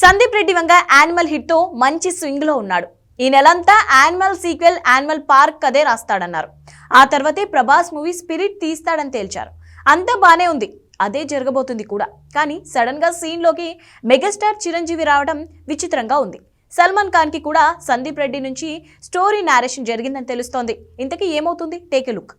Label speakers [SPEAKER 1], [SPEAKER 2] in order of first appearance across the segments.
[SPEAKER 1] Sandeep Reddy Vanga Animal హిట్తో మంచి స్వింగ్లో ఉన్నాడు. ఈ నెలంతా యానిమల్ సీక్వెల్ యానిమల్ పార్క్ కదే రాస్తాడన్నారు. ఆ తర్వాతే ప్రభాస్ మూవీ స్పిరిట్ తీస్తాడని తేల్చారు. అంతా బానే ఉంది. అదే జరగబోతుంది కూడా. కానీ సడన్గా సీన్లోకి మెగాస్టార్ చిరంజీవి రావడం విచిత్రంగా ఉంది. సల్మాన్ ఖాన్కి కూడా సందీప్ రెడ్డి నుంచి స్టోరీ నారేషన్ జరిగిందని తెలుస్తోంది. ఇంతకీ ఏమవుతుంది? Take a look.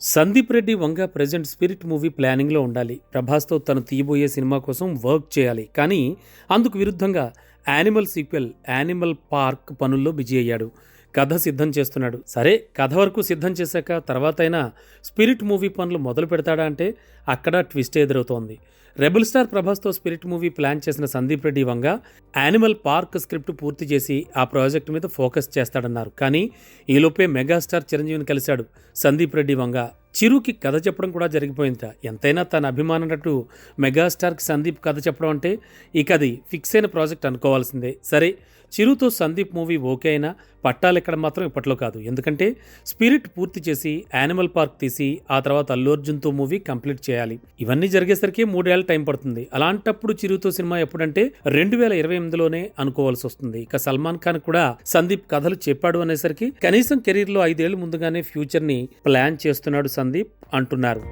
[SPEAKER 2] Sandeep Reddy Vanga present Spirit movie ప్లానింగ్లో ఉండాలి. ప్రభాస్తో తను తీయబోయే సినిమా కోసం వర్క్ చేయాలి. కానీ అందుకు విరుద్ధంగా యానిమల్ సీక్వెల్ యానిమల్ పార్క్ పనుల్లో బిజీ అయ్యాడు. కథ సిద్ధం చేస్తున్నాడు. సరే కథ వరకు సిద్ధం చేశాక తర్వాత అయినా స్పిరిట్ మూవీ పనులు మొదలు పెడతాడా అంటే అక్కడ ట్విస్ట్ ఎదురవుతోంది. రెబుల్ స్టార్ ప్రభాస్తో స్పిరిట్ మూవీ ప్లాన్ చేసిన Sandeep Reddy Vanga Animal Park script పూర్తి చేసి ఆ ప్రాజెక్ట్ మీద ఫోకస్ చేస్తాడన్నారు. కానీ ఈలోపే మెగాస్టార్ చిరంజీవిని కలిశాడు సందీప్ రెడ్డి వంగ. చిరుకి కథ చెప్పడం కూడా జరిగిపోయిందట. ఎంతైనా తన అభిమాన నటు మెగాస్టార్కి సందీప్ కథ చెప్పడం అంటే ఇక అది ఫిక్స్ అయిన ప్రాజెక్ట్ అనుకోవాల్సిందే. సరే చిరుతో సందీప్ మూవీ ఓకే అయినా పట్టాలెక్కడం మాత్రం ఇప్పట్లో కాదు. ఎందుకంటే స్పిరిట్ పూర్తి చేసి యానిమల్ పార్క్ తీసి ఆ తర్వాత అల్లు అర్జున్తో మూవీ కంప్లీట్ చేయాలి. ఇవన్నీ జరిగేసరికి మూడేళ్ళ టైం పడుతుంది. అలాంటప్పుడు చిరుతో సినిమా ఎప్పుడంటే రెండు వేల ఇరవై ఎనిమిదిలోనే అనుకోవాల్సి వస్తుంది. ఇక సల్మాన్ ఖాన్ కూడా సందీప్ కథలు చెప్పాడు అనేసరికి కనీసం కెరీర్లో ఐదేళ్ళ ముందుగానే ఫ్యూచర్ని ప్లాన్ చేస్తున్నాడు సందీప్ అంటున్నారు.